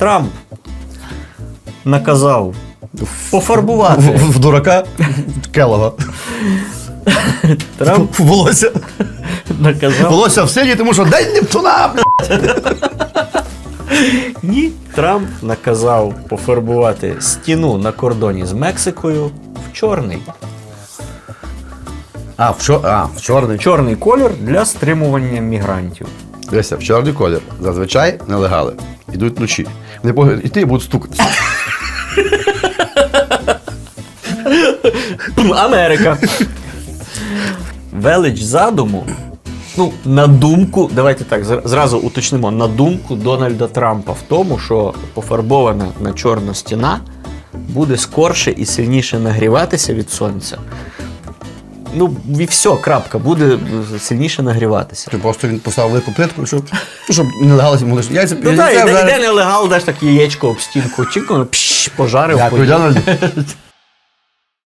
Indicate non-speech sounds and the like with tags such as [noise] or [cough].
Трамп наказав пофарбувати. в, в дурака Келога. Трамп Волосся. наказав. Волосся в сині, тому що день Нептуна. Ні, Трамп наказав пофарбувати стіну на кордоні з Мексикою в чорний. А, в, чор... а, в чорний. Чорний колір для стримування мігрантів. Дивися, в чорний колір. Зазвичай нелегали. Ідуть вночі. Вони погляд, іти і будуть стукати. Америка. Велич задуму. Ну, на думку, давайте так зразу уточнимо, на думку Дональда Трампа в тому, що пофарбована на чорна стіна буде скорше і сильніше нагріватися від сонця. Ну, і все, крапка, буде сильніше нагріватися. Чи просто він поставив велику плитку, щоб, щоб нелегали йому лише яйця. Ну так, іде, нелегал, даш так яєчко об стінку, чик, воно пш, пожарив. Дякую. Дональд. [laughs]